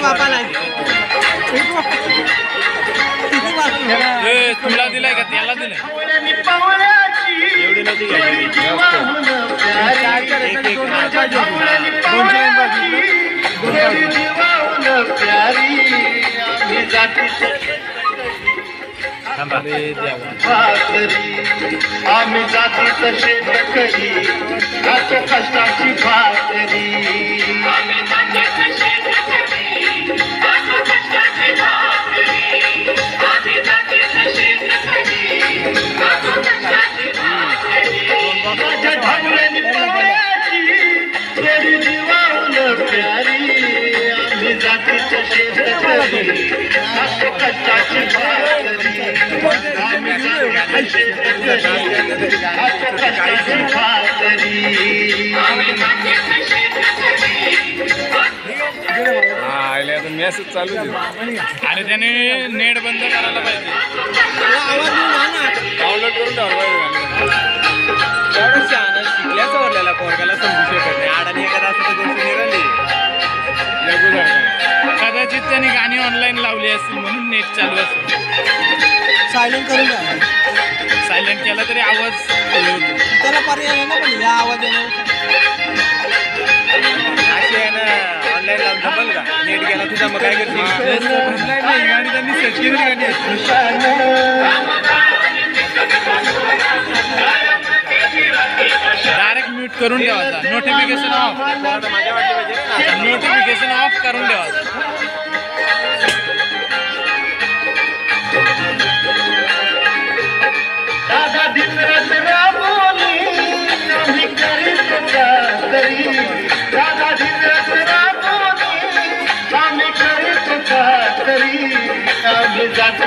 बापाला ए, तुला दिलाय का? त्याला दिलाय. एवढी घ्यायची आम्ही जाती तसे करी आता मॅसेज चालू आहे आणि त्याने नेट बंद करायला पाहिजे डाउनलोड करून ठेवलं पाहिजे शिकल्याचं वरलेला पोरगाला समजू कदाचित त्याने गाणी ऑनलाईन लावली असतील म्हणून नेट चालू असेल सायलेंट करून द्या सायलेंट केला तरी आवाज हे. त्याला पर्याय आहे ना पण या आवाज येणार अशी आहे ना ऑनलाईन लावून जमल का? नेट गेला तुझा मग काय ऑनलाईन नाही गाणी त्यांनी केली गाणी. डायरेक्ट म्यूट करून ठेवायचा नोटिफिकेशन ऑफ नोटिफिकेशन ऑफ करून ठेवायचं दादा दिवस राबोनी आम्ही करीत तरी दादा दिवस राबोनी आम्ही करीत तरी आम्ही जात